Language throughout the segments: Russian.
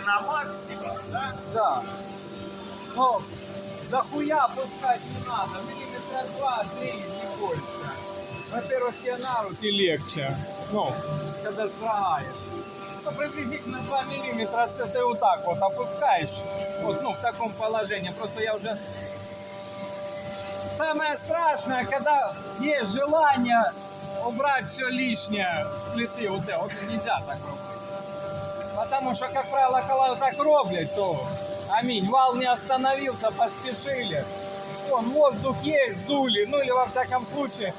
на максимум, да? Да. Но захуя опускать не надо. Миллиметра два, три, не больше. Во-первых, тебе на руки легче. Ну, когда срагаешь. Ну, приблизительно 2 миллиметра це ты вот так вот опускаешь. Вот, ну, в таком положении. Просто я уже... Самое страшное, когда есть желание убрать все лишнее с плиты. Вот это, вот нельзя так робити Потому что, как правило, когда вот так роблять, то аминь, вал не остановился, поспешили. Вон, воздух есть, дули, ну или во всяком случае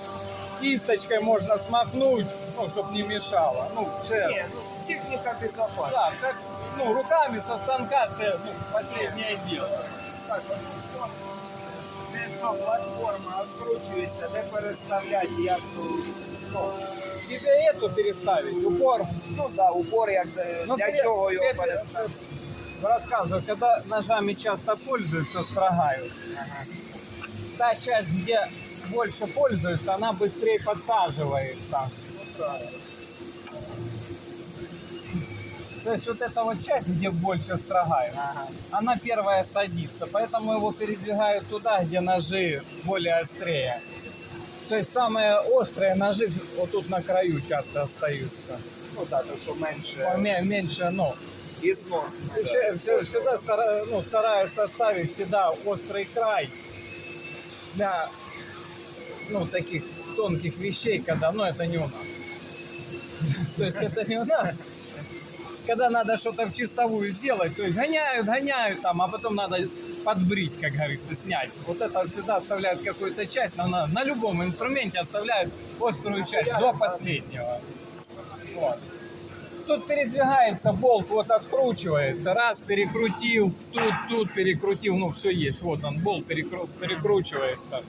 кисточкой можно смахнуть, ну, чтобы не мешало. Ну, все. Ні, ну, техніка безопасна. Да, как, ну, руками со станка це ну, последнее дело. Так, ну все. Це що, платформа відкручується, де переставляти, як то, ну, Тебе эту переставить, упор. ну да, упор, як за- Ну, для ты- чого його это- переставити. Рассказываю, когда ножами часто пользуются, строгают. Та часть, где больше пользуются, она быстрее подсаживается. То есть вот эта вот часть, где больше строгают, она первая садится, поэтому его передвигают туда, где ножи более острее. То есть самые острые ножи вот тут на краю часто остаются. Ну так, то що менше Поме- Меньше, ну, ізнос. все- все- всегда стара- ну, стараются ставить всегда острый край для ну, таких тонких вещей, когда, ну, это не у нас. То есть это не у нас. Когда надо что-то в чистовую сделать, то есть гоняют, гоняют там, а потом надо подбрить, как говорится, снять. Вот это всегда оставляют какую-то часть, но на, на любом инструменте оставляют острую часть до последнего. Вот. Тут передвигается болт, вот откручивается, раз перекрутил, тут, тут перекрутил, ну все есть, вот он, болт перекру- перекручивается.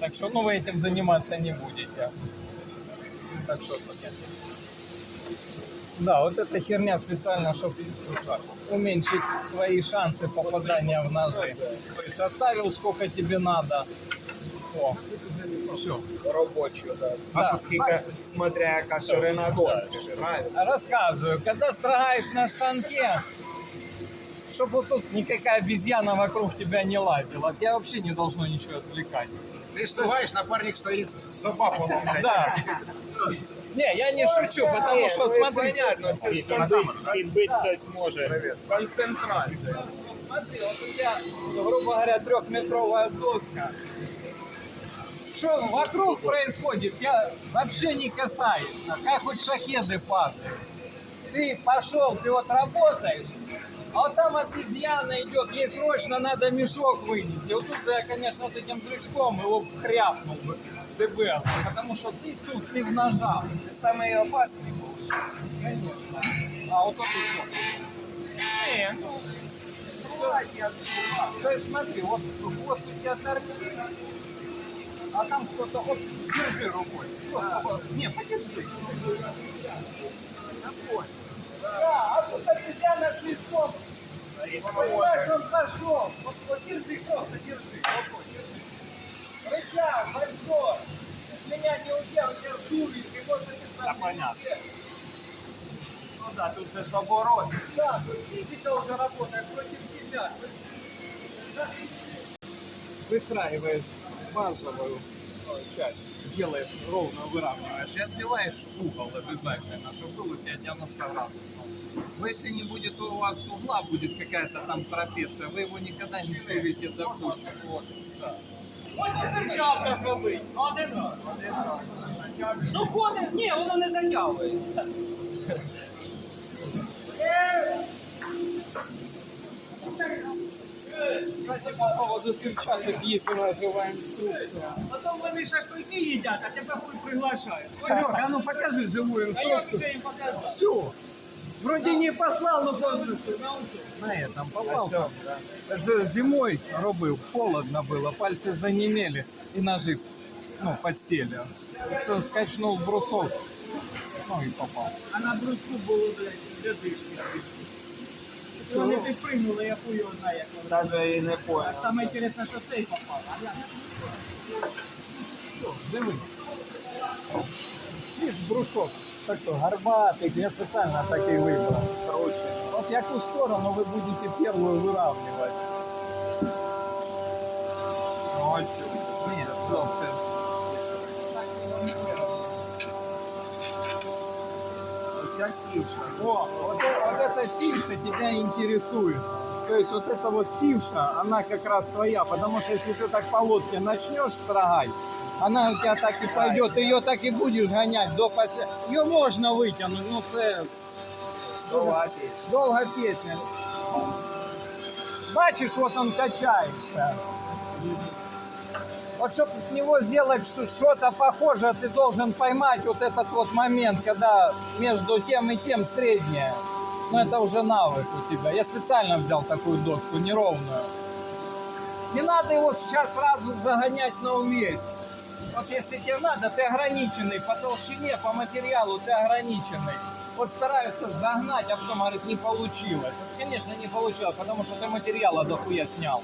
Так что, ну вы этим заниматься не будете. Так что тут. Да, вот эта херня специально, чтобы уменьшить твои шансы попадания в ножи. То есть оставил сколько тебе надо. О, все. Робочу, да. Да. А скільки, смотря яка ширина доски, правильно? Рассказываю, когда строгаешь на станке, чтобы вот тут никакая обезьяна вокруг тебя не лазила, тебя вообще не должно ничего отвлекать. Ты стругаешь, напарник стоит с собакой. Да. Не, я не шучу, потому что ну, смотри, понятно, це ж Підбити хтось може. концентрация. Смотри, вот у тебя, грубо говоря, трехметровая доска. Что вокруг происходит, тебя вообще не касается. Как хоть шахеды падают. Ты пошел, ты вот работаешь, а вот там обезьяна идет, ей срочно надо мешок вынести. Вот тут я, конечно, вот этим дрючком его хряпнул бы. Ты был, потому что ты тут, ты в ножах. Це самий опасний був. Конечно. А вот тут еще. Не, ну, то есть смотри, вот хвост у тебя торчит, а там кто-то, вот, держи рукой. Просто вот, не, подержи. Я. Да, а тут обезьяна слишком. Понимаешь, он пошел. Вот, вот держи, просто держи. Вот, Ты с меня не удел, я дурень, ты вот это Да, понятно. Ну да, тут же оборот. Да, тут физика уже работает против тебя. Выстраиваешь базовую э, часть, делаешь ровно, выравниваешь и отбиваешь угол обязательно, чтобы был у тебя 90 градусов. Но если не будет у вас угла, будет какая-то там трапеция, вы его никогда не стулите до кучи. Вот, да. Можна в перчатках робити. Один раз. Один раз. Ну ходить, ні, воно не затягує. Кстати, по поводу перчаток есть у нас живая инструкция. Потом вони шашлыки едят, а тебя хоть приглашают. Ой, Лёха, а ну покажи живую инструкцию. Да я тебе им покажу. Все. Вроде не послал, но просто на этом попался. З- Зимой робив, холодно было, пальцы занемели и ножи ну, подсели. Все, скачнул брусок, ну и попал. А на бруску було, блядь, ледишки. Вони підпригнули, я хуй його знаю, як воно. Даже і не понял. Саме інтересне, що цей попав. А я Диви. Видишь, брусок такой горбатый, я специально такие выбрал. Короче, Вот какую сторону вы будете первую выравнивать? ось. Нет. Оця сівша. О, вот, вот эта сивша тебя интересует. То есть вот эта вот сивша, она как раз твоя, потому что если ты так по лодке начнешь строгать, она у тебя так и пойдет, ты ее так и будешь гонять до последнего. Ее можно вытянуть, ну це Довга пісня. долго песня. Бачишь, вот он качается. Вот чтобы с него сделать что-то похожее, ты должен поймать вот этот вот момент, когда между тем и тем среднее. Но это уже навык у тебя. Я специально взял такую доску, неровную. Не надо его сейчас сразу загонять на увесь. Вот если тебе надо, ты ограниченный по толщине, по материалу ты ограниченный. Вот стараются загнать, а потом говорит, не получилось. Вот, конечно, не получилось, потому что ты материала дохуя снял.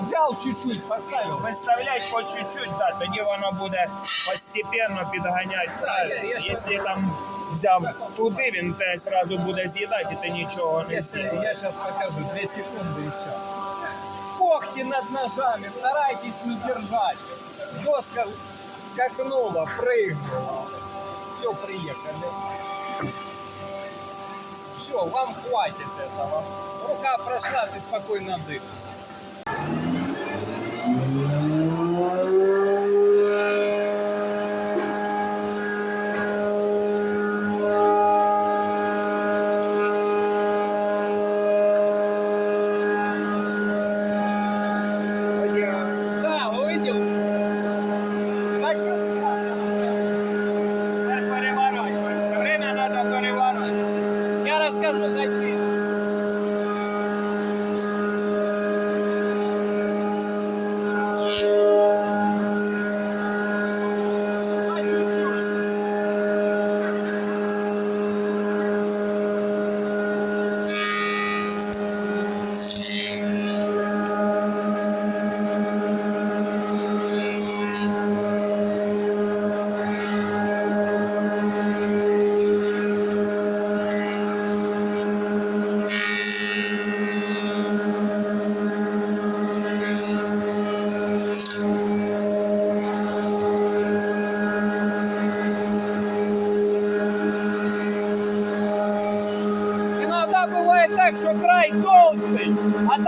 Взял чуть-чуть, поставил. Виставляй по чуть-чуть, да, тоді воно буде постепенно підганяти. Да, я- я щас- Якщо там взяв туди, він те зразу буде з'їдати, і ти нічого не Если з'їдеш. я сейчас покажу, две секунды и все. Когти над ножами, старайтесь не держать. Доска скакнула, прыгнула. Все, приехали. Все, вам хватит этого. Рука прошла, ты спокойно дышишь.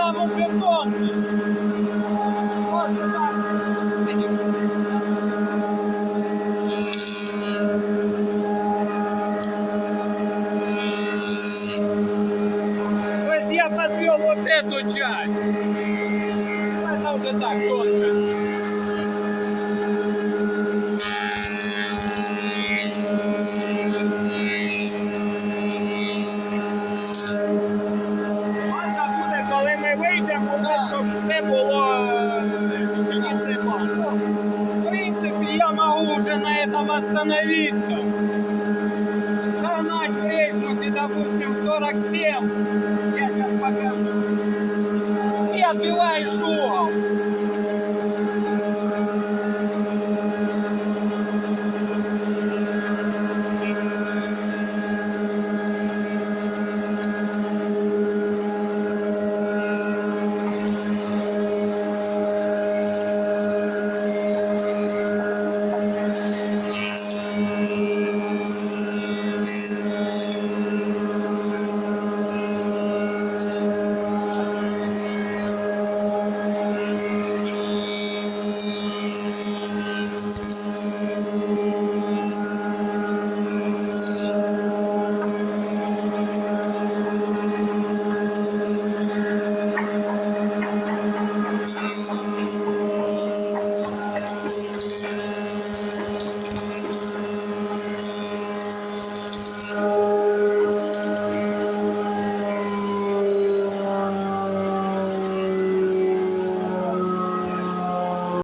там уже тонкий. Вот я подвел эту часть. Это уже так тонко. уже на этом остановиться. Канать прыгнуть и, допустим, 47. Я сейчас покажу. И отбиваю